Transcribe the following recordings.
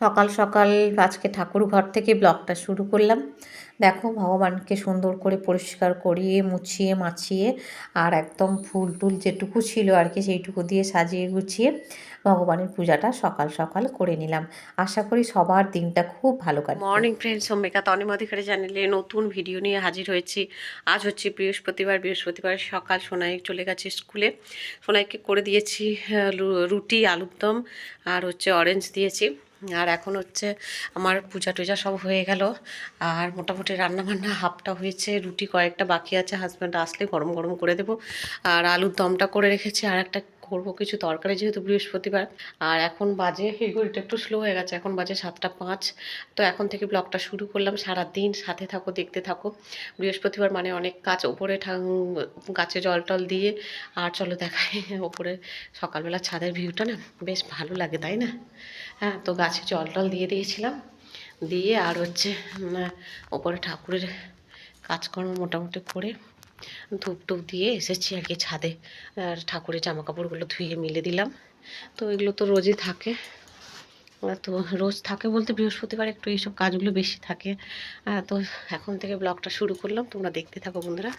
সকাল সকাল আজকে ঠাকুর ঘর থেকে ব্লগটা শুরু করলাম। দেখো ভগবানকে সুন্দর করে পরিষ্কার করিয়ে, মুছিয়ে, মাছিয়ে আর একদম ফুল টুল যেটুকু ছিল আর কি সেইটুকু দিয়ে সাজিয়ে গুছিয়ে ভগবানের পূজাটা সকাল সকাল করে নিলাম। আশা করি সবার দিনটা খুব ভালো কাটবে। মর্নিং ফ্রেন্ডস সম্মিকা তনিম অধিকারী চ্যানেলে নতুন ভিডিও নিয়ে হাজির হয়েছি। আজ হচ্ছে বৃহস্পতিবার। বৃহস্পতিবার সকাল সোনাই চলে গেছে স্কুলে। সোনাইকে করে দিয়েছি রুটি আলুর দম আর হচ্ছে অরেঞ্জ দিয়েছি। আর এখন হচ্ছে আমার পূজা টুজা সব হয়ে গেল। আর মোটামুটি রান্না বান্না হাফটা হয়েছে, রুটি কয়েকটা বাকি আছে হাজব্যান্ড আসলে গরম গরম করে দেবো। আর আলুর দমটা করে রেখেছি, আর একটা করব কিছু তরকারি যেহেতু বৃহস্পতিবার। আর এখন বাজে, এই ঘড়িটা একটু স্লো হয়ে গেছে, এখন বাজে সাতটা পাঁচ। তো এখন থেকে ব্লগটা শুরু করলাম সারা দিন সাথে থাকো, দেখতে থাকো। বৃহস্পতিবার মানে অনেক কাজ, ওপরে গাছে জল টল দিয়ে। আর চলো দেখাই, ওপরে সকালবেলা ছাদের ভিউটা না, বেশ ভালো লাগে, তাই না? হ্যাঁ তো গাছে জল টল দিয়ে দিয়েছিলাম। দিয়ে আর হচ্ছে ওপরে ঠাকুরের কাজকর্ম মোটামুটি করে ধূপ টুপ দিয়ে এসেছি আর কি ছাদে। আর ঠাকুরের জামা কাপড়গুলো ধুয়ে মিলে দিলাম। তো এগুলো তো রোজই থাকে। তো রোজ থাকে বলতে বৃহস্পতিবার একটু এইসব কাজগুলো বেশি থাকে। তো এখন থেকে ব্লগটা শুরু করলাম। তোমরা দেখতে থাকো বন্ধুরা।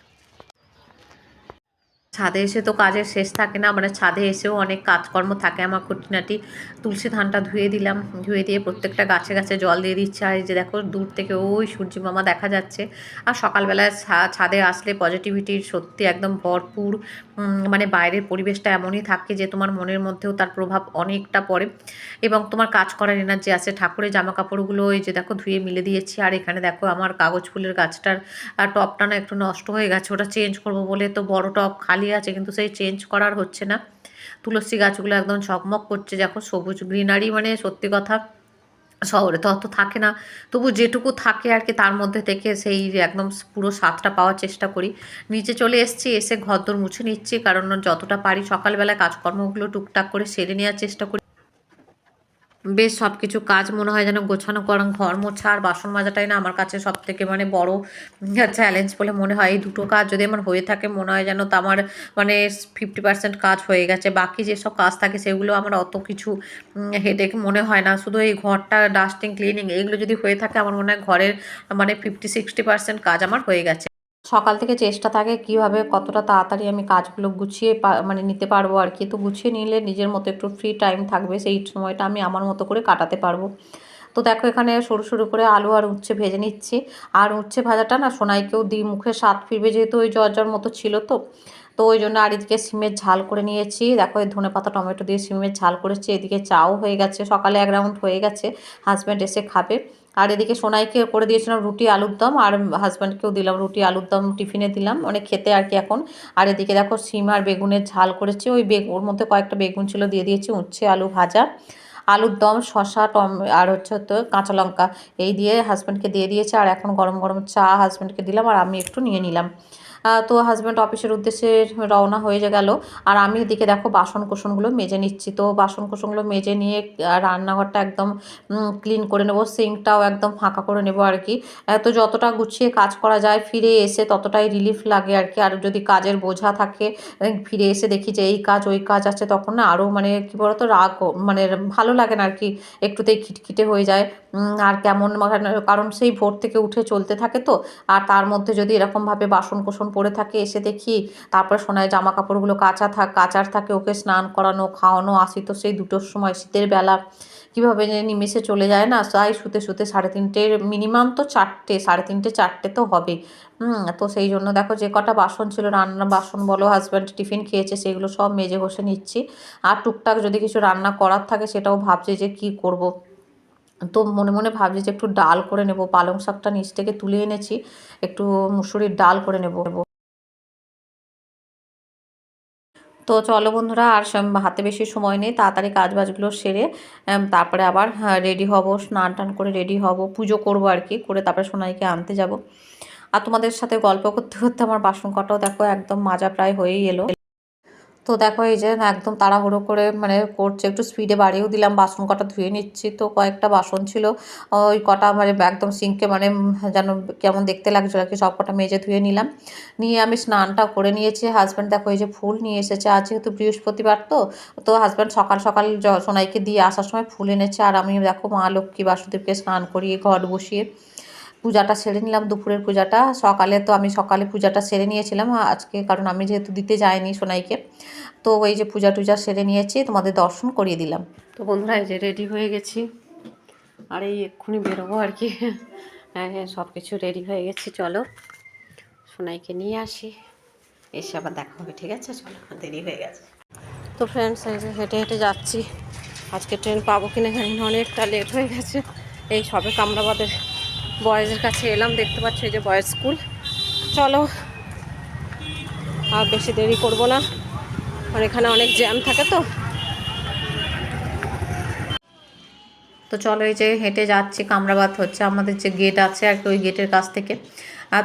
ছাদে এসে তো কাজের শেষ থাকে না মানে ছাদে এসেও অনেক কাজকর্ম থাকে। আমার খুঁটিনাটি তুলসী ধানটা ধুয়ে দিলাম, ধুয়ে দিয়ে প্রত্যেকটা গাছে গাছে জল দিয়ে দিচ্ছে। আর যে দেখো, দূর থেকে ওই সূর্যি মামা দেখা যাচ্ছে। আর সকালবেলায় ছাদে আসলে পজিটিভিটির সত্যি একদম ভরপুর মানে বাইরের পরিবেশটা এমনই থাকে যে তোমার মনের মধ্যেও তার প্রভাব অনেকটা পড়ে। এবং তোমার কাজ করার এনার্জি আছে। ঠাকুরের জামা কাপড়গুলো এই যে দেখো ধুয়ে মিলে দিয়েছি। আর এখানে দেখো আমার কাগজ ফুলের গাছটার টপটা না একটু নষ্ট হয়ে গেছে। ওটা চেঞ্জ করব বলে তো বড় টপ খালি আছে, কিন্তু সেই চেঞ্জ করার হচ্ছে না। তুলসী গাছগুলো একদম ঝকমক করছে। দেখো সবুজ গ্রিনারি মানে সত্যি কথা। শহরে। তো অত থাকে না। তবু যেটুকু থাকে আর কি, তার মধ্যে থেকে সেই একদম পুরো স্বাদটা পাওয়ার চেষ্টা করি। নিচে চলে এসছি, এসে ঘরদোর মুছে নিচ্ছি, কারণ যতটা পারি সকালবেলায় কাজকর্মগুলো টুকটাক করে সেরে নেওয়ার চেষ্টা করি। বেশ সব কিছু কাজ মনে হয় যেন গোছানো করা ঘর মোছা আর বাসন মাজাটাই না আমার কাছে সব থেকে মানে বড় চ্যালেঞ্জ বলে মনে হয়। এই দুটো কাজ যদি আমার হয়ে থাকে মনে হয় যেন তো আমার মানে ফিফটি পার্সেন্ট কাজ হয়ে গেছে। বাকি যেসব কাজ থাকে সেগুলো আমার অত কিছু হেডেক মনে হয় না। শুধু এই ঘরটা ডাস্টিং ক্লিনিং এইগুলো যদি হয়ে থাকে আমার মনে হয় ঘরের মানে ফিফটি সিক্সটি পার্সেন্ট কাজ আমার হয়ে গেছে। সকাল থেকে চেষ্টা থাকে কীভাবে কতটা তাড়াতাড়ি আমি কাজগুলো গুছিয়ে মানে নিতে পারব আর কি। তো গুছিয়ে নিলে নিজের মতো একটু ফ্রি টাইম থাকবে, সেই সময়টা আমি আমার মতো করে কাটাতে পারব। তো দেখো এখানে সরু সরু করে আলু আর উচ্ছে ভেজে নিচ্ছি। আর উচ্ছে ভাজাটা না সোনাইকেও দিই মুখে স্বাদ ফিরবে যেহেতু ওই জ্বর মতো ছিল তো। তো ওই জন্য আর এদিকে সিমের ঝাল করে নিয়েছি। দেখো, এই ধনে পাতা, টমেটো দিয়ে সিমের ঝাল করেছি। এদিকে চাও হয়ে গেছে। সকালে এক রাউন্ড হয়ে গেছে। হাজব্যান্ড এসে খাবে। আর এদিকে সোনাইকে করে দিয়েছিলাম রুটি আলুর দম। আর হাজব্যান্ডকেও দিলাম রুটি আলুর দম, টিফিনে দিলাম। অনেক খেতে আর কি এখন। আর এদিকে দেখো, সিম আর বেগুনের ঝাল করেছি। ওই বেগ ওর মধ্যে কয়েকটা বেগুন ছিল, দিয়ে দিয়েছি উচ্ছে, আলু ভাজা। আলুর দম শশা টম, আর হচ্ছে তো কাঁচা লঙ্কা। এই দিয়ে হাজব্যান্ডকে দিয়ে দিয়েছে। আর এখন গরম গরম চা হাজব্যান্ডকে দিলাম। আর আমি একটু নিয়ে নিলাম। তো হাজব্যান্ড অফিসের উদ্দেশ্যে রওনা হয়ে গেল। আর আমি এদিকে দেখো বাসন কোসনগুলো মেজে নিচ্ছি। তো বাসন কোসনগুলো মেজে নিয়ে রান্নাঘরটা একদম ক্লিন করে নেব। সিঙ্কটাও একদম ফাঁকা করে নেব আর কি তো যতটা গুছিয়ে কাজ করা যায়, ফিরে এসে ততটাই রিলিফ লাগে আর কি আর যদি কাজের বোঝা থাকে ফিরে এসে দেখি যে এই কাজ, ওই কাজ আছে, তখন না আরও মানে কী বলতো, রাগ মানে ভালো লাগে না আর কি একটুতেই খিটখিটে হয়ে যায়। আর কেমন মানে- কারণ সেই ভোর থেকে উঠে চলতে থাকে তো। আর তার মধ্যে যদি এরকমভাবে বাসন কোসন পড়ে থাকে, এসে দেখি তারপর শোনায় জামা কাপড়গুলো কাঁচা থাক, কাচার থাকে, ওকে স্নান করানো, খাওয়ানো, আসি তো সেই দুটোর সময়, শীতের বেলা। কীভাবে যে নিমেষে চলে যায় না, তাই শুতে শুতে সাড়ে তিনটের মিনিমাম তো চারটে, সাড়ে তিনটে, চারটে তো হবে। তো সেই জন্য দেখো যে কটা বাসন ছিল রান্না বাসন বলো হাজব্যান্ড টিফিন খেয়েছে, সেগুলো সব মেজে ঘষে নিচ্ছি। আর টুকটাক যদি কিছু রান্না করার থাকে, সেটাও ভাবছি যে কি করব। তো মনে মনে ভাবছি যে একটু ডাল করে নেব, পালং শাকটা নিচ থেকে তুলে এনেছি, একটু মুসুরির ডাল করে নেব। তো চলো বন্ধুরা, আর হাতে বেশি সময় নেই, তাড়াতাড়ি কাজ বাজগুলো সেরে তারপরে আবার রেডি হব, স্নান টান করে রেডি হব, পুজো করব আর কি, করে তারপরে সোনাইকে আনতে যাব। আর তোমাদের সাথে গল্প করতে করতে আমার বাসন কটাও দেখো একদম মাজা প্রায় হয়েই এলো। তো দেখো এই যে একদম তাড়াহুড়ো করে মানে করছে, একটু স্পিডে বাড়িয়েও দিলাম, বাসন কটা ধুয়ে নিচ্ছি। তো কয়েকটা বাসন ছিল, ওই কটা মানে একদম সিঙ্কে মানে যেন কেমন দেখতে লাগছিল আর কি, সব কটা মেজে ধুয়ে নিলাম। নিয়ে আমি স্নানটা করে নিয়েছি। হাজব্যান্ড দেখো এই যে ফুল নিয়ে এসেছে, আজ যেহেতু বৃহস্পতিবার তো তো হাজব্যান্ড সকাল সকাল সোনাইকে দিয়ে আসার সময় ফুল এনেছে। আর আমি দেখো মা লক্ষ্মী বাসুদেবকে স্নান করিয়ে ঘট বসিয়ে পূজাটা সেরে নিলাম, দুপুরের পূজাটা। সকালে তো আমি সকালে পূজাটা সেরে নিয়েছিলাম, আজকে কারণ আমি যেহেতু দিতে যাইনি সোনাইকে। তো ওই যে পূজা টুজা সেরে নিয়েছি, তোমাদের দর্শন করিয়ে দিলাম। তো বন্ধুরা, এই যে রেডি হয়ে গেছি। আর এই এক্ষুনি বেরোবো আর কি। হ্যাঁ হ্যাঁ সব কিছু রেডি হয়ে গেছি, চলো। সোনাইকে নিয়ে আসি। এসে আবার দেখা হবে, ঠিক আছে? চলো দেরি হয়ে গেছে। তো ফ্রেন্ডস এই যে হেঁটে হেঁটে যাচ্ছি। আজকে ট্রেন পাবো কিনা জানি না, অনেকটা লেট হয়ে গেছে। এই সবে কামরাবাদের বয়েজের কাছে এলাম, দেখতে পাচ্ছ এই যে বয়েজ স্কুল। চলো, আর বেশি দেরি করব না। আর এখানে অনেক জ্যাম থাকে তো। তো চলো এই যে হেঁটে যাচ্ছি, কামরাবাদ হচ্ছে। আমাদের যে গেট আছে আর ওই গেটের কাছ থেকে।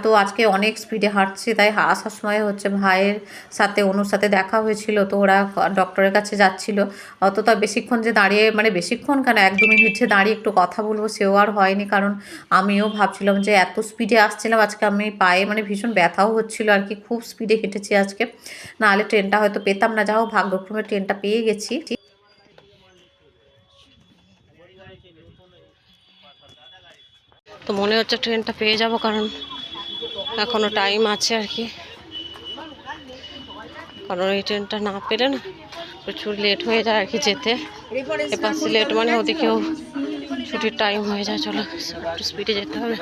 তো আজকে অনেক স্পিডে হাঁটছি, তাই আসার সময় হচ্ছে ভাইয়ের সাথে, অনুর সাথে দেখা হয়েছিল, তো ওরা ডক্টরের কাছে যাচ্ছিল। অত তো বেশিক্ষণ যে দাঁড়িয়ে মানে বেশিক্ষণ কেন, এক দু মিনিট যে দাঁড়িয়ে একটু কথা বলব, সেও আর হয়নি। কারণ আমিও ভাবছিলাম যে এত স্পিডে আসছিলাম, আজকে আমি পায়ে মানে ভীষণ ব্যথাও হচ্ছিল আর কি, খুব স্পিডে হেঁটেছি আজকে। নাহলে ট্রেনটা হয়তো পেতাম না যাও ভাগ্যক্রমে ট্রেনটা পেয়ে গেছি তো মনে হচ্ছে ট্রেনটা পেয়ে যাব, কারণ এখনও টাইম আছে আর কি। কারণ এই ট্রেনটা না পেলে না প্রচুর লেট হয়ে যায় আর কি যেতে। এপাশে লেট মানে ওদিকেও ছুটির টাইম হয়ে যায়, চলো একটু স্পিডে যেতে হবে।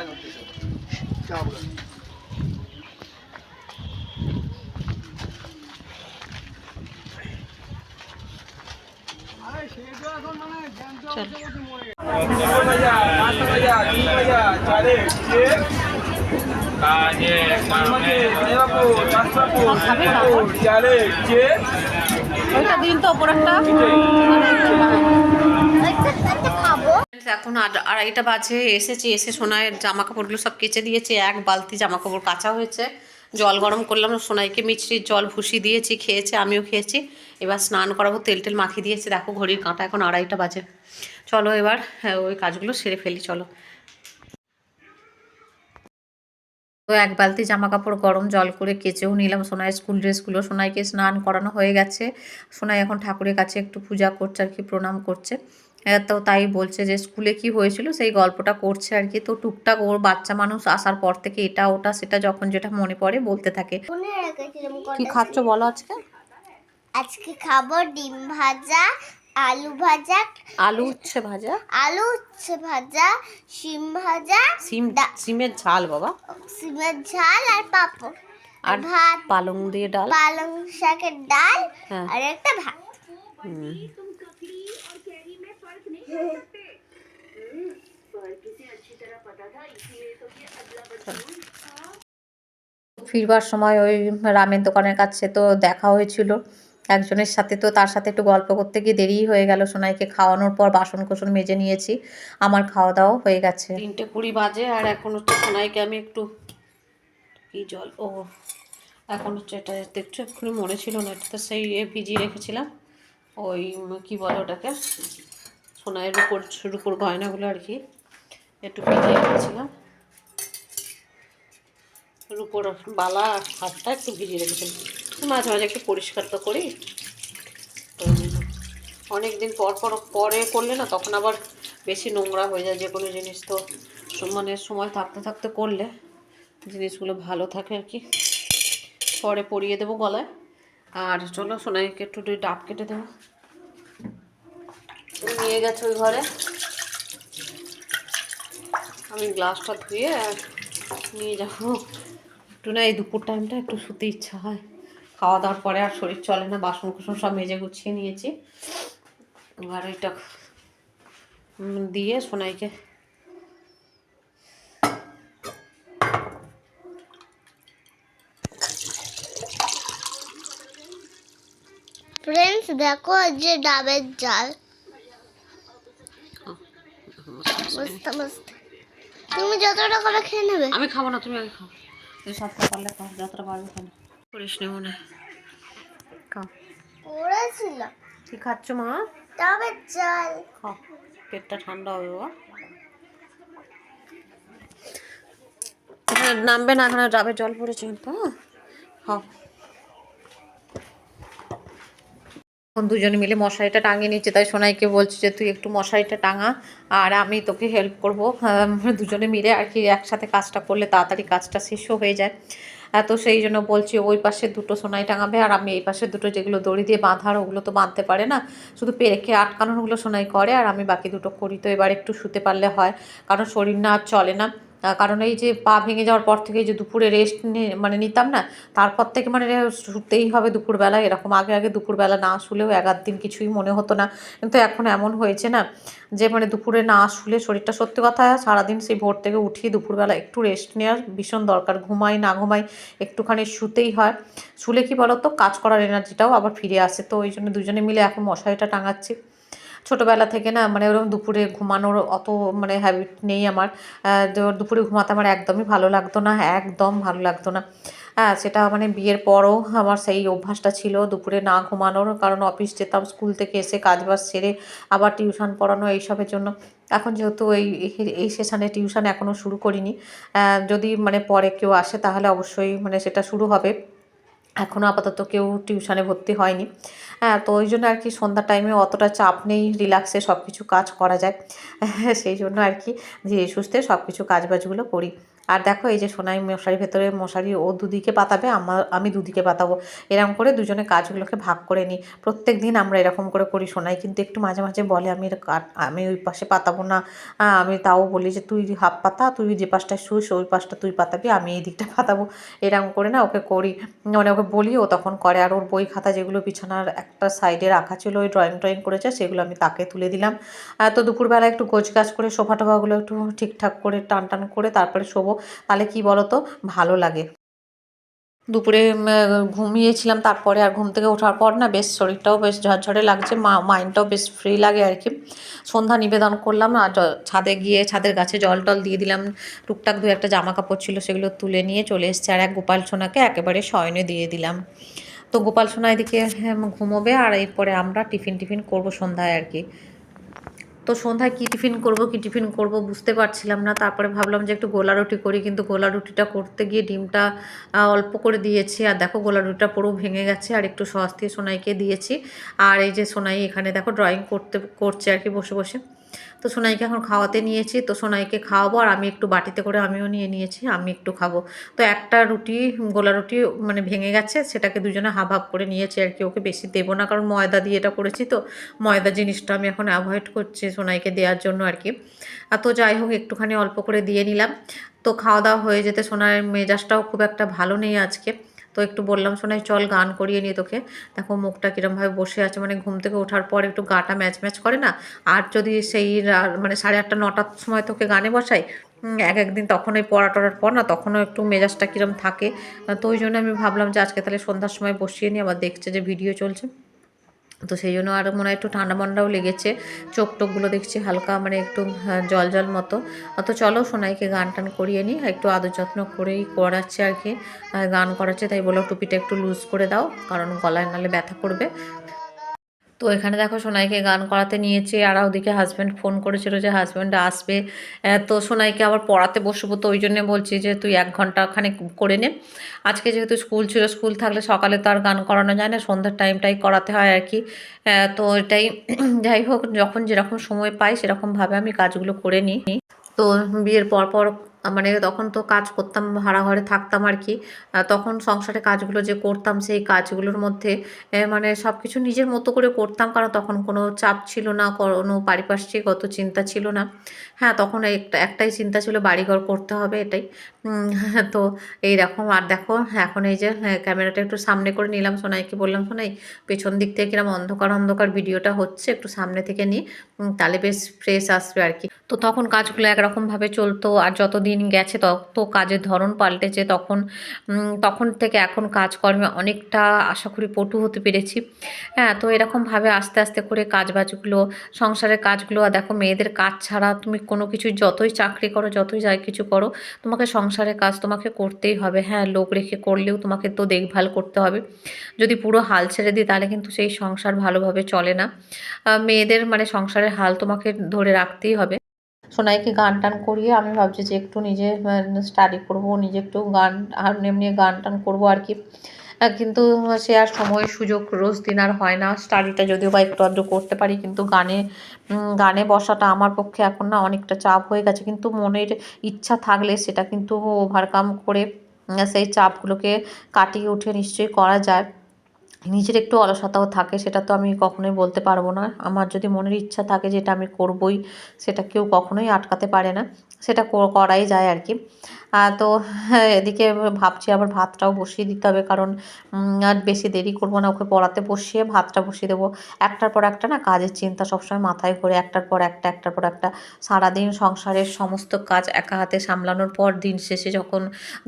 চলো। ওইটা দিন তো ওপর একটা। এখন আড়াইটা বাজে এসেছি এসে সোনাইয়ের জামা কাপড়গুলো সব কেচে দিয়েছে এক বালতি জামা কাপড় কাচা হয়েছে। জল গরম করলাম সোনাইকে মিছরির জল ভুষি দিয়েছি খেয়েছে আমিও খেয়েছি। এবার স্নান করাবো তেল টেল মাখিয়ে দিয়েছি। দেখো ঘড়ির কাঁটা এখন আড়াইটা বাজে। চলো এবার হ্যাঁ, ওই কাজগুলো সেরে ফেলি চলো। তো এক বালতি জামা কাপড় গরম জল করে কেচেও নিলাম। সোনাই স্কুল ড্রেসগুলো সোনাইকে স্নান করানো হয়ে গেছে। সোনাই এখন ঠাকুরের কাছে একটু পূজা করছে আর কি প্রণাম করছে। তো তাই বলছে যে স্কুলে কি হয়েছিল সেই গল্পটা করছে আর কি। তো টুকটাক ওর বাচ্চা মানুষ আসার পর থেকে এটা ওটা সেটা যখন যেটা মনে পড়ে বলতে থাকে। কি খাচ্ছ বলো আজকে? আজকে খাব ডিম ভাজা আলু ভাজা আলু উচ্ছে ভাজা? আলু উচ্ছে ভাজা শিম ভাজা সিম সিমের ঝাল বাবা। সিমের ঝাল আর পাঁপড়। আর ভাত পালং দিয়ে ডাল? পালং শাকের ডাল হ্যাঁ। আর একটা ভাত। ফিরবার সময় ওই রামের দোকানের কাছে তো দেখা হয়েছিল। একজনের সাথে তো তার সাথে একটু গল্প করতে গিয়ে দেরিই হয়ে গেল সোনাইকে খাওয়ানোর পর বাসন কোসন মেজে নিয়েছি। আমার খাওয়া দাওয়া হয়ে গেছে। তিনটে কুড়ি বাজে আর এখন হচ্ছে সোনাইকে আমি একটু কি জল, ও এখন হচ্ছে এটা দেখছ, এক্ষুনি মনে ছিল না, এটা তো সেই ভিজিয়ে রেখেছিলাম। ওই কি বলে ওটাকে? সোনাইয়ের উপর রুপোর গয়নাগুলো আর কি একটু ভিজিয়ে রেখেছিলাম। রুপোর বালা হাতটা একটু ভিজিয়ে রেখেছিলাম। মাঝে মাঝে একটু পরিষ্কার তো করি। অনেক দিন পর পর পরে করলে না তখন আবার বেশি নোংরা হয়ে যায়, যে কোনো জিনিস তো মানে সময় থাকতে থাকতে করলে জিনিসগুলো ভালো থাকে আর কি। পরে পরিয়ে দেবো গলায়। আর চলো সোনাইকে একটু ডাব কেটে দেবো। নিয়ে গেছে ওই ঘরে। আমি গ্লাসটা ধুয়ে নিয়ে যাব। একটু না এই দুপুর টাইমটা একটু শুতে ইচ্ছা হয়। খাওয়া দাওয়ার পরে আর শরীর চলে না বাসন কুসন সব মেজে গুছিয়ে নিয়েছি। আর এটা দিয়ে সোনাইকে ফ্রেন্ডস দেখো যে ডাবের জাল। মস্ত মস্ত। তুমি যতটা করে খেয়ে নেবে। আমি খাব না তুমি আগে খাও। সবটা পারলে খাও যতটা পারবে খাও করিস নি মনে করেছিল কি খাচ্ছ মা? তবে জল। খাও পেটটা ঠান্ডা হবে বাবা নামবে না এখানে ডাবের জল পড়েছে তো এখন দুজনে মিলে মশারিটা টাঙিয়ে নিচ্ছে তাই সোনাইকে বলছি যে তুই একটু মশারিটা টাঙা আর আমি তোকে হেল্প করব। দুজনে মিলে আর কি একসাথে কাজটা করলে তাড়াতাড়ি কাজটা শেষও হয়ে যায়। তো সেই জন্য বলছি ওই পাশে দুটো সোনাই টাঙাবে আর আমি এই পাশে দুটো যেগুলো দড়ি দিয়ে বাঁধার ওগুলো তো বাঁধতে পারে না। শুধু পেরেকে আটকানোর ওগুলো সোনাই করে আর আমি বাকি দুটো করি। তো এবার একটু শুতে পারলে হয়, কারণ শরীর না আর চলে না। কারণ এই যে পা ভেঙে যাওয়ার পর থেকে যে দুপুরে রেস্ট মানে নিতাম না, তারপর থেকে মানে শুতেই হবে দুপুরবেলা এরকম আগে আগে দুপুরবেলা না শুলেও আধ দিন কিছুই মনে হতো না। কিন্তু এখন এমন হয়েছে না যে মানে দুপুরে না শুলে শরীরটা সত্যি কথা সারাদিন সেই ভোর থেকে উঠি, দুপুরবেলা একটু রেস্ট নেওয়ার ভীষণ দরকার। ঘুমাই, না ঘুমাই একটুখানি শুতেই হয়। শুলে কি বলো তো কাজ করার এনার্জিটাও আবার ফিরে আসে। তো ওই জন্য দুজনে মিলে এখন মশারিটা টাঙাচ্ছি। ছোটোবেলা থেকে না মানে ওরকম দুপুরে ঘুমানোর অত মানে হ্যাবিট নেই আমার। দুপুরে ঘুমাতে আমার একদমই ভালো লাগতো না, একদম ভালো লাগতো না। হ্যাঁ সেটা মানে বিয়ের পরও আমার সেই অভ্যাসটা ছিল দুপুরে না ঘুমানোর কারণ অফিস যেতাম, স্কুল থেকে এসে কাজ বাজ সেরে আবার টিউশন পড়ানো এইসবের জন্য। এখন যেহেতু এই, এই- সেশানে টিউশন এখনও শুরু করিনি যদি মানে পরে কেউ আসে তাহলে অবশ্যই মানে সেটা শুরু হবে। এখনও আপাতত কেউ টিউশনে ভর্তি হয়নি। হ্যাঁ তো ওই জন্য আর কি সন্ধ্যার টাইমে অতটা চাপ নেই রিল্যাক্সে সব কিছু কাজ করা যায়। সেই জন্য আর কি ধীরে সুস্থে সব কিছু কাজবাজগুলো করি। আর দেখো, এই যে সোনাই মশারির ভেতরে মশারি ও দুদিকে পাতাবে আমার আমি দুদিকে পাতাবো। এরকম করে দুজনে কাজগুলোকে ভাগ করে নিই। প্রত্যেক দিন আমরা এরকম করে করি, সোনাই কিন্তু একটু মাঝে মাঝে বলে, আমি আমি ওই পাশে পাতাবো না। আমি তাও বলি যে, তুই হাফ পাতা, তুই যে পাশটায় শুস, ওই পাশটা তুই পাতাবি, আমি এই দিকটা পাতাবো। এরকম করে না ওকে করি। মানে ওকে বলি, ও তখন করে। আর ওর বই খাতা যেগুলো বিছানার একটা সাইডে রাখা ছিল, ওই ড্রয়িং ট্রয়িং করেছে, সেগুলো আমি তাকে তুলে দিলাম। তো দুপুরবেলা একটু গোছ গাছ করে সোফা টোফাগুলো একটু ঠিকঠাক করে টান টান করে তারপরে শোবো। তাহলে কি বলো তো ভালো লাগে। দুপুরে ঘুমিয়েছিলাম তারপরে আর ঘুম থেকে ওঠার পর না বেশ শরীরটাও বেশ ঝরঝরে লাগছে মাইন্ডটাও বেশ ফ্রি লাগে আর কি। সন্ধ্যা নিবেদন করলাম আর ছাদে গিয়ে ছাদের গাছে জল টল দিয়ে দিলাম। টুকটাক দু একটা জামা কাপড় ছিল সেগুলো তুলে নিয়ে চলে এসছে আর এক গোপাল সোনাকে একেবারে শয়নে দিয়ে দিলাম। তো গোপাল সোনা এদিকে হ্যাঁ, ঘুমোবে আর এরপরে আমরা টিফিন টিফিন করব সন্ধ্যায় আর কি। তো সন্ধ্যায় কী টিফিন করব, কী টিফিন করব বুঝতে পারছিলাম না। তারপরে ভাবলাম যে একটু গোলা রুটি করি, কিন্তু গোলা রুটিটা করতে গিয়ে ডিমটা অল্প করে দিয়েছি। আর দেখো গোলা রুটিটা পুরো ভেঙে গেছে, আর একটু সস দিয়ে সোনাইকে দিয়েছি। আর এই যে সোনাই এখানে দেখো ড্রয়িং করতে, করছে আর কি বসে বসে। তো সোনাইকে এখন খাওয়াতে নিয়েছি, তো সোনাইকে খাওয়াবো আর আমি একটু বাটিতে করে আমিও নিয়ে নিয়েছি, আমি একটু খাব। তো একটা রুটি, গোলা রুটি মানে ভেঙে গেছে, সেটাকে দুজনে হাফ হাফ করে নিয়েছি আর কি, ওকে বেশি দেবো না কারণ ময়দা দিয়ে এটা করেছি তো, ময়দা জিনিসটা আমি এখন অ্যাভয়েড করছি সোনাইকে দেওয়ার জন্য আর কি। আর তো যাই হোক, একটুখানি অল্প করে দিয়ে নিলাম। তো খাওয়া দাওয়া হয়ে যেতে সোনার মেজাজটাও খুব একটা ভালো নেই আজকে। তো একটু বললাম শোনাই চল গান করিয়ে নিয়ে তোকে। দেখো মুখটা কীরমভাবে বসে আছে মানে ঘুম থেকে ওঠার পর একটু গাটা ম্যাচ ম্যাচ করে না? আর যদি সেই মানে সাড়ে আটটা, নটার সময় তোকে গানে বসাই এক একদিন তখন ওই পড়া টড়ার পর না তখনও একটু মেজাজটা কীরম থাকে? তো ওই জন্য আমি ভাবলাম যে আজকে তাহলে সন্ধ্যার সময় বসিয়ে নিই, আবার দেখছে যে ভিডিও চলছে। তো সেই জন্য আর মনে হয় একটু ঠান্ডা মন্ডাও লেগেছে। চোখ টোকগুলো দেখছি হালকা মানে একটু হ্যাঁ, জল জল মতো। অত চলো সোনাইকে গান টান করিয়ে নিই একটু আদর যত্ন করেই করাচ্ছে আর কি। গান করাচ্ছে তাই বলো টুপিটা একটু লুজ করে দাও কারণ গলায় নালে ব্যথা করবে। তো এখানে দেখো সোনাইকে গান করাতে নিয়েছে, আর ওদিকে হাজব্যান্ড ফোন করেছিল যে হাজব্যান্ড আসবে। তো সোনাইকে আবার পড়াতে বসবো, তো ওই জন্যে বলছি যে, তুই এক ঘণ্টা খানে করে নে। আজকে যেহেতু স্কুল ছিল স্কুল থাকলে সকালে তো আর গান করানো যায় না, সন্ধ্যার টাইমটাই করাতে হয় আর কি। তো এটাই যাই হোক, যখন যেরকম সময় পাই, সেরকমভাবে আমি কাজগুলো করে নিই। তো বিয়ের পর পর মানে তখন তো কাজ করতাম ভাড়া ঘরে থাকতাম আর কি। তখন সংসারে কাজগুলো যে করতাম সেই কাজগুলোর মধ্যে মানে সব কিছু নিজের মতো করে করতাম কারণ তখন কোনো চাপ ছিল না কোনো পারিপার্শ্বিকগত চিন্তা ছিল না। হ্যাঁ তখন একটা একটাই চিন্তা ছিল বাড়িঘর করতে হবে এটাই। উম, তো এইরকম আর দেখো এখন এই যে হ্যাঁ, ক্যামেরাটা একটু সামনে করে নিলাম সোনাইকে বললাম সোনাই পেছন দিক থেকে কিরম অন্ধকার অন্ধকার ভিডিওটা হচ্ছে একটু সামনে থেকে নিই তাহলে বেশ ফ্রেশ আসবে আর কি। তো তখন কাজগুলো একরকমভাবে চলতো আর যতদিন দিন গেছে তত কাজের ধরন পাল্টেছে, তখন তখন থেকে এখন কাজকর্মে অনেকটা আশা করি পটু হতে পেরেছি। হ্যাঁ তো এরকমভাবে আস্তে আস্তে করে কাজবাজগুলো, সংসারের কাজগুলো, আর দেখো মেয়েদের কাজ ছাড়া তুমি কোনো কিছু যতই চাকরি করো, যতই যাই কিছু করো, তোমাকে সংসারের কাজ তোমাকে করতেই হবে। হ্যাঁ লোক রেখে করলেও তোমাকে তো দেখভাল করতে হবে। যদি পুরো হাল ছেড়ে দিই, তাহলে কিন্তু সেই সংসার ভালোভাবে চলে না। মেয়েদের মানে সংসারের হাল তোমাকে ধরে রাখতেই হবে। সোনাইকে গান টান করিয়ে আমি ভাবছি যে একটু নিজে স্টাডি করব, নিজে একটু গান, আর এমনি গান টান করব আর কি। কিন্তু সে আর সময়, সুযোগ রোজ দিন আর হয় না। স্টাডিটা যদিও বা একটু আধটু করতে পারি, কিন্তু গানে গানে বসাটা আমার পক্ষে এখন না অনেকটা চাপ হয়ে গেছে। কিন্তু মনের ইচ্ছা থাকলে সেটা কিন্তু ওভারকাম করে সেই চাপগুলোকে কাটিয়ে উঠে নিশ্চয়ই করা যায়। নিজের একটু অলসতাও থাকে, সেটা তো আমি কখনোই বলতে পারব না। আমার যদি মনের ইচ্ছা থাকে যেটা আমি করবই, সেটা কেউ কখনোই আটকাতে পারে না। সেটা করাই যায় আর কি। তো এদিকে ভাবছি আবার ভাতটাও বসিয়ে দিতে হবে কারণ আর বেশি দেরি করব না, ওকে পড়াতে বসিয়ে ভাতটা বসিয়ে দেবো। একটার পর একটা না কাজের চিন্তা সবসময় মাথায় ঘোরে একটার পর একটা, একটার পর একটা। সারাদিন সংসারের সমস্ত কাজ একা হাতে সামলানোর পর দিন শেষে যখন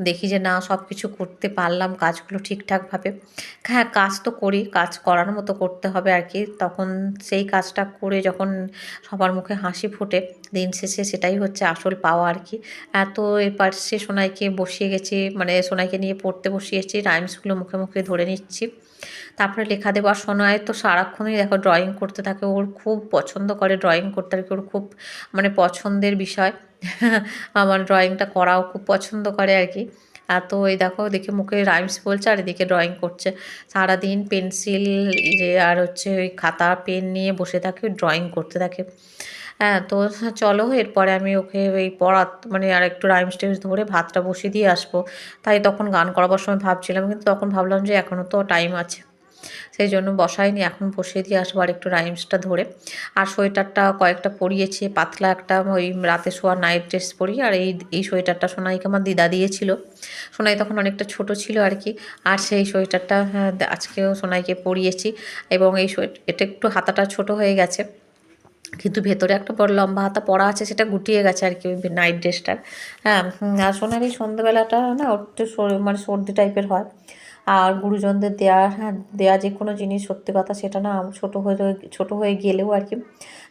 দেখি যে না সব কিছু করতে পারলাম, কাজগুলো ঠিকঠাকভাবে। হ্যাঁ কাজ তো করি, কাজ করার মতো করতে হবে আর কি। তখন সেই কাজটা করে যখন সবার মুখে হাসি ফোটে দিন শেষে সেটাই হচ্ছে আসল পাওয়া আর কি। আহ, তো এরপর সে সোনাইকে বসিয়ে গেছি মানে সোনাইকে নিয়ে পড়তে বসিয়েছি রাইমসগুলো মুখে মুখে ধরে নিচ্ছি। তারপরে লেখা দেবো আর সোনাই তো সারাক্ষণই দেখো ড্রয়িং করতে থাকে ওর খুব পছন্দ করে ড্রয়িং করতে আর কি ওর খুব মানে পছন্দের বিষয়। আমার ড্রয়িংটা করাও খুব পছন্দ করে আর কি। আর তো এই দেখো দেখে মুখে রাইমস বলছে আর এদিকে ড্রয়িং করছে। সারাদিন পেন্সিল যে আর হচ্ছে ওই খাতা পেন নিয়ে বসে থাকে ড্রয়িং করতে থাকে। হ্যাঁ তো চলো এরপরে আমি ওকে ওই পড়া মানে আর একটু রাইমস টেমস ধরে ভাতটা বসিয়ে দিয়ে আসব। তাই তখন গান করাবার সময় ভাবছিলাম কিন্তু তখন ভাবলাম যে এখনও তো টাইম আছে। সেই জন্য বসাইনি এখন বসিয়ে দিয়ে আসব আর একটু রাইমসটা ধরে। আর সোয়েটারটা কয়েকটা পরিয়েছি পাতলা একটা ওই রাতে শোয়া নাইট ড্রেস পরি আর এই এই সোয়েটারটা সোনাইকে আমার দিদা দিয়েছিল। সোনাই তখন অনেকটা ছোট ছিল আর কি আর সেই সোয়েটারটা হ্যাঁ, আজকেও সোনাইকে পরিয়েছি। এবং এই সোয়েট এটা একটু হাতাটা ছোট হয়ে গেছে। কিন্তু ভেতরে একটা বড় লম্বা হাতা পরা আছে সেটা গুটিয়ে গেছে আর কি ওই নাইট ড্রেসটার হ্যাঁ আর সোনার এই সন্ধ্যেবেলাটা না ওর সর- মানে সর্দি টাইপের হয়। আর গুরুজনদের দেয়া হ্যাঁ দেওয়া যে কোনো জিনিস সত্যি কথা সেটা না ছোটো হয়ে ছোটো হয়ে গেলেও আর কি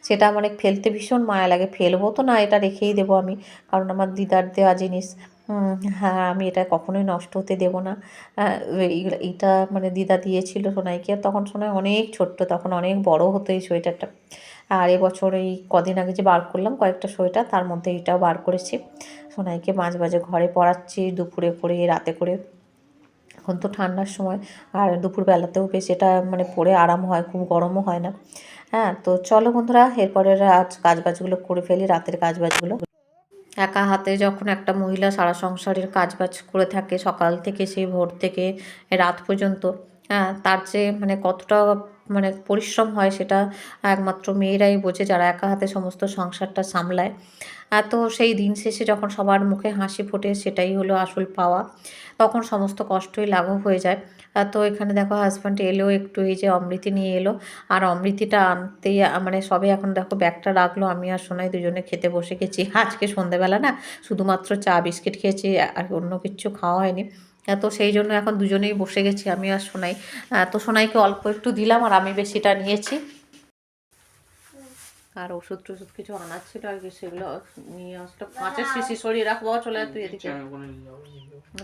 সেটা আমার ফেলতে ভীষণ মায়া লাগে। ফেলব তো না এটা রেখেই দেবো আমি। কারণ আমার দিদার দেওয়া জিনিস হ্যাঁ আমি এটা কখনোই নষ্ট হতে দেবো না। হ্যাঁ, এইটা মানে দিদা দিয়েছিল সোনাইকে তখন সোনাই অনেক ছোট্ট তখন অনেক বড় হতো এই সোয়েটারটা। আর এবছর এই কদিন আগে যে বার করলাম, কয়েকটা সোয়েটার তার মধ্যে এটাও বার করেছি। সোনাইকে মাঝে মাঝে ঘরে পড়াচ্ছি, দুপুরে পড়ে, রাতে করে। এখন তো ঠান্ডার সময়, আর দুপুরবেলাতেও বেশ এটা মানে পরে আরাম হয়, খুব গরমও হয় না। হ্যাঁ তো চলো বন্ধুরা এরপরে আজ কাজবাজগুলো করে ফেলি, রাতের কাজবাজগুলো। একা হাতে যখন একটা মহিলা সারা সংসারের কাজবাজ করে থাকে, সকাল থেকে সেই ভোর থেকে রাত পর্যন্ত হ্যাঁ তার যে মানে কতটা মানে পরিশ্রম হয় সেটা একমাত্র মেয়েরাই বোঝে যারা একা হাতে সমস্ত সংসারটা সামলায়। আর তো সেই দিন শেষে যখন সবার মুখে হাসি ফোটে সেটাই হলো আসল পাওয়া। তখন সমস্ত কষ্টই লাঘব হয়ে যায়। আর তো এখানে দেখো হাজব্যান্ড এলো একটু, এই যে অমৃতি নিয়ে এলো। আর অমৃতিটা আনতেই মানে সবে এখন দেখো ব্যাগটা রাখল, আমি আর সোনাই দুজনে খেতে বসে গেছি। আজকে সন্ধেবেলা না শুধুমাত্র চা, বিস্কিট খেয়েছি, আর অন্য কিছু খাওয়া হয়নি। তো সেই জন্য এখন দুজনেই বসে গেছি আমি আর সোনাই। তো সোনাইকে অল্প একটু দিলাম আর আমি বেশিটা নিয়েছি। আর ওষুধ টষুধ কিছু আনার ছিল আর কি সেগুলো নিয়ে আসলো। কাঁচের শিশি সরিয়ে রাখব চলে আয় তুই এদিকে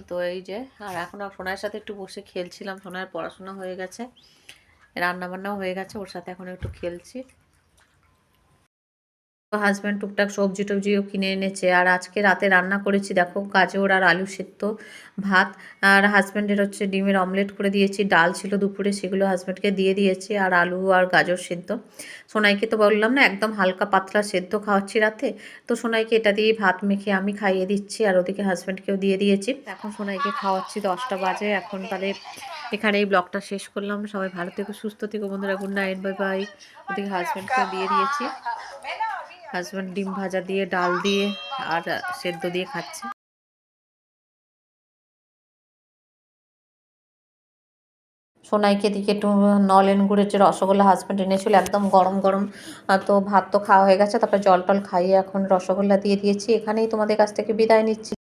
তো এই যে আর এখন আর সোনার সাথে একটু বসে খেলছিলাম সোনার পড়াশোনা হয়ে গেছে। রান্না বান্নাও হয়ে গেছে ওর সাথে এখন একটু খেলছি। হাজব্যান্ড টুকটাক সবজি টবজিও কিনে এনেছে। আর আজকে রাতে রান্না করেছি, দেখো গাজর আর আলু সেদ্ধ ভাত। আর হাজব্যান্ডের হচ্ছে ডিমের অমলেট করে দিয়েছি, ডাল ছিল দুপুরে সেগুলো হাজব্যান্ডকে দিয়ে দিয়েছি। আর আলু আর গাজর সেদ্ধ। সোনাইকে তো বললাম না, একদম হালকা পাতলা সেদ্ধ খাওয়াচ্ছি রাতে। তো সোনাইকে এটা দিয়ে ভাত মেখে আমি খাইয়ে দিচ্ছি, আর ওদিকে হাজব্যান্ডকেও দিয়ে দিয়েছি। এখন সোনাইকে খাওয়াচ্ছি দশটা বাজে, এখন তাহলে এখানে এই ব্লগটা শেষ করলাম। সবাই ভালো থেকো, সুস্থ থেকো বন্ধুরা গুড নাইট বাই বাই ওদিকে হাজব্যান্ডকে দিয়ে দিয়েছি। হাজব্যান্ড ডিম ভাজা দিয়ে, ডাল দিয়ে আর সেদ্ধ দিয়ে খাচ্ছে। সোনাইকে দিকে একটু নলেন গুড়ের যে রসগোল্লা হাজব্যান্ড এনেছিল, একদম গরম গরম তো ভাত তো খাওয়া হয়ে গেছে, তারপর জল টল খাইয়ে এখন রসগোল্লা দিয়ে দিয়েছি। এখানেই তোমাদের কাছ থেকে বিদায় নিচ্ছি।